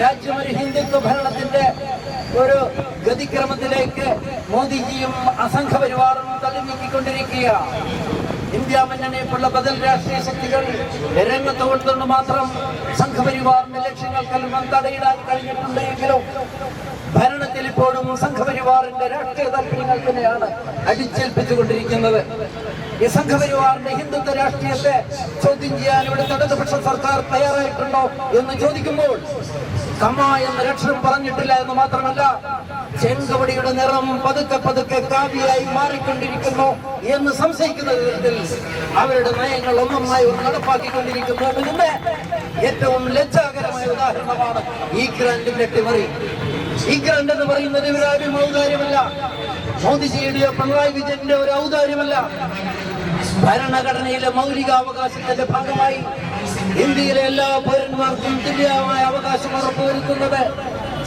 രാജ്യം ഒരു ഹിന്ദുത്വ ഭരണത്തിന്റെ ഒരു ഗതിക്രമത്തിലേക്ക് മോദിജിയും അസംഘ പരിവാറും തള്ളി നീക്കിക്കൊണ്ടിരിക്കുകയാണ് ഇന്ത്യ മുന്നണിയെക്കുള്ള ബദൽ രാഷ്ട്രീയ ശക്തികൾ രംഗത്ത് കൊണ്ടുകൊണ്ട് മാത്രം സംഘപരിവാറിന്റെ ലക്ഷ്യങ്ങൾക്കെല്ലാം തടയിടാൻ കഴിഞ്ഞിട്ടുണ്ടെങ്കിലും ഭരണത്തിൽ ഇപ്പോഴും സംഘപരിവാറിന്റെ രാഷ്ട്രീയ താല്പര്യങ്ങൾ തന്നെയാണ് അടിച്ചേൽപ്പിച്ചുകൊണ്ടിരിക്കുന്നത്. ഈ സംഘപരിവാറിന്റെ ഹിന്ദുത്വ രാഷ്ട്രീയത്തെ ചോദ്യം ചെയ്യാൻ ഇവിടെ ഇടതുപക്ഷ സർക്കാർ തയ്യാറായിട്ടുണ്ടോ എന്ന് ചോദിക്കുമ്പോൾ കമ്മ എന്ന ലക്ഷണം പറഞ്ഞിട്ടില്ല എന്ന് മാത്രമല്ല ചെങ്കവടിയുടെ നിറം പതുക്കെ പതുക്കെ കാവ്യായി മാറിക്കൊണ്ടിരിക്കുന്നു എന്ന് സംശയിക്കുന്ന വിധത്തിൽ അവരുടെ നയങ്ങൾ ഒന്നൊന്നായി ഒന്ന് നടപ്പാക്കിക്കൊണ്ടിരിക്കുന്നു എന്നതിന്റെ ഏറ്റവും ലജ്ജാകരമായ ഉദാഹരണമാണ് ഈ ഗ്രാൻഡിന്റെ ടിമറി ഈ ഗ്രാൻഡ് എന്ന് പറയുന്നത് ഒരു ഔദാര്യമല്ല മോദിജിയുടെയോ പിണറായി വിജയന്റെ ഒരു ഔദാര്യമല്ല. ഭരണഘടനയിലെ മൗലികാവകാശത്തിന്റെ ഭാഗമായി ഇന്ത്യയിലെ എല്ലാ പൗരന്മാർക്കും തുല്യമായ അവകാശം ഉറപ്പുവരുത്തുന്നത്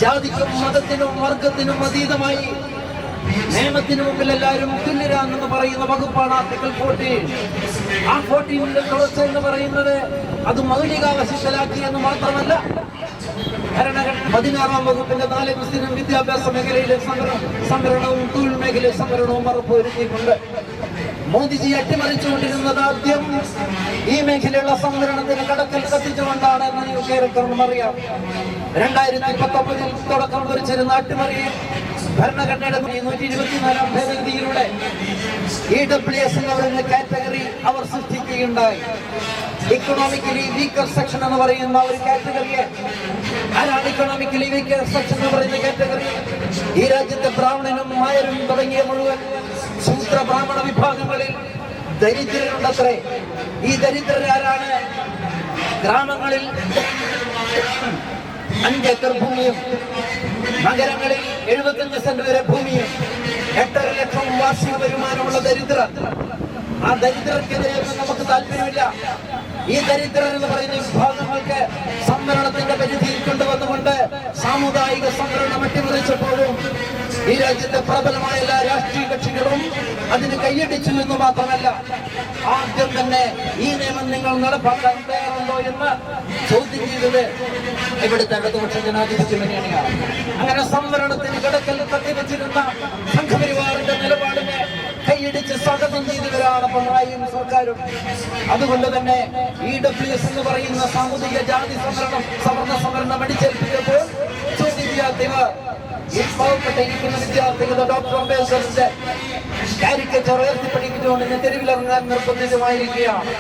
ജാതിക്കും മതത്തിനും വർഗത്തിനും അതീതമായി നിയമത്തിന് മുമ്പിൽ എല്ലാവരും തുല്യരാണെന്ന് പറയുന്ന വകുപ്പാണ് ആർട്ടിക്കൽ ഫോർട്ടീൻ ആ ഫോർട്ടീനിന്റെ തുടർച്ച എന്ന് പറയുന്നത് അത് മൗലികാവശിഷ്ടലാക്കി എന്ന് മാത്രമല്ല പതിനാറാം വകുപ്പിന്റെ നാല് മുസ്ലിം വിദ്യാഭ്യാസ മേഖലയിലെ സംവരണം സംവരണവും തൊഴിൽ മേഖലയിലെ സംവരണവും ഉറപ്പുവരുത്തിയിട്ടുണ്ട്. മോദിജി അട്ടിമറിച്ചുകൊണ്ടിരുന്നത് ആദ്യം ഈ മേഖലയുള്ള സംവരണത്തിന് കടത്തിൽ കത്തിച്ചുകൊണ്ടാണ് എന്ന് ഏറെക്കുറവും അറിയാം. രണ്ടായിരത്തി പത്തൊമ്പതിൽ തുടക്കം കുറിച്ചിരുന്ന അട്ടിമറിയിൽ ഭരണഘടനയുടെ നൂറ്റി ഇരുപത്തിനാലാം ഭേദഗതിയിലൂടെ ഇ ഡബ്ല്യു എസ് എന്ന കാറ്റഗറി അവർ സൃഷ്ടിക്കുകയുണ്ടായി. ഇക്കണോമിക്കലി വീക്കർ സെക്ഷൻ എന്ന് പറയുന്ന ഒരു കാറ്റഗറിയെ ആരാണ് ഇക്കണോമിക്കലി വീക്കർ സെക്ഷൻ എന്ന് പറയുന്ന കാറ്റഗറി ഈ രാജ്യത്തെ ബ്രാഹ്മണനും മായരും തുടങ്ങിയ മുഴുവൻ സൂത്ര ബ്രാഹ്മണ വിഭാഗങ്ങളിൽ ദരിദ്രരുണ്ടത്രേ. ഈ ദരിദ്രരാരാണ് ഗ്രാമങ്ങളിൽ അഞ്ചേക്കർ ഭൂമിയും നഗരങ്ങളിൽ എഴുപത്തഞ്ച് സെന്റ് വരെ ഭൂമിയും എട്ടര ലക്ഷം വാർഷിക വരുമാനമുള്ള ദരിദ്രർ. ആ ദരിദ്രർക്കെതിരെ നമുക്ക് താല്പര്യമില്ല. ഈ ദരിദ്രർ എന്ന് പറയുന്ന വിഭാഗങ്ങൾക്ക് സംവരണത്തിന്റെ പരിധിയിൽ കൊണ്ടുവന്നുകൊണ്ട് സാമുദായിക സംവരണം അട്ടിമറിച്ചപ്പോഴും ഈ രാജ്യത്തെ പ്രബലമായ എല്ലാ രാഷ്ട്രീയ കക്ഷികളും അതിന് കൈയടിച്ചു എന്ന് മാത്രമല്ല ആദ്യം തന്നെ ഈ നിയമം നിങ്ങൾ നടപ്പാക്കാൻ തയ്യാറുണ്ടോ എന്ന് ചോദ്യം ചെയ്തത് ഇവിടുത്തെ ഇടതുപക്ഷ ജനാധിപത്യ മുന്നണിയാണ്. അങ്ങനെ സംവരണത്തിന് കിടക്കൽ തട്ടിവെച്ചിരുന്ന സംഘപരിവാറിന്റെ നിലപാടിനെ കൈയടിച്ച് സ്വാഗതം ചെയ്തവരാണ് പിണറായിയും സർക്കാരും. അതുകൊണ്ട് തന്നെ ഇ ഡബ്ല്യു എസ് എന്ന് പറയുന്ന സാമൂഹിക ജാതി സംവരണം സവർണ സംവരണം ഈ പാവപ്പെട്ട ഇരിക്കുന്ന വിദ്യാർത്ഥികളുടെ ഡോക്ടർ അംബേദ്കറിന്റെ കാരിക്കച്ചർ ഉയർത്തിപ്പിടിക്കുന്നുകൊണ്ട് തെരുവിലിറങ്ങാൻ നിർബന്ധിതമായിരിക്കുകയാണ്.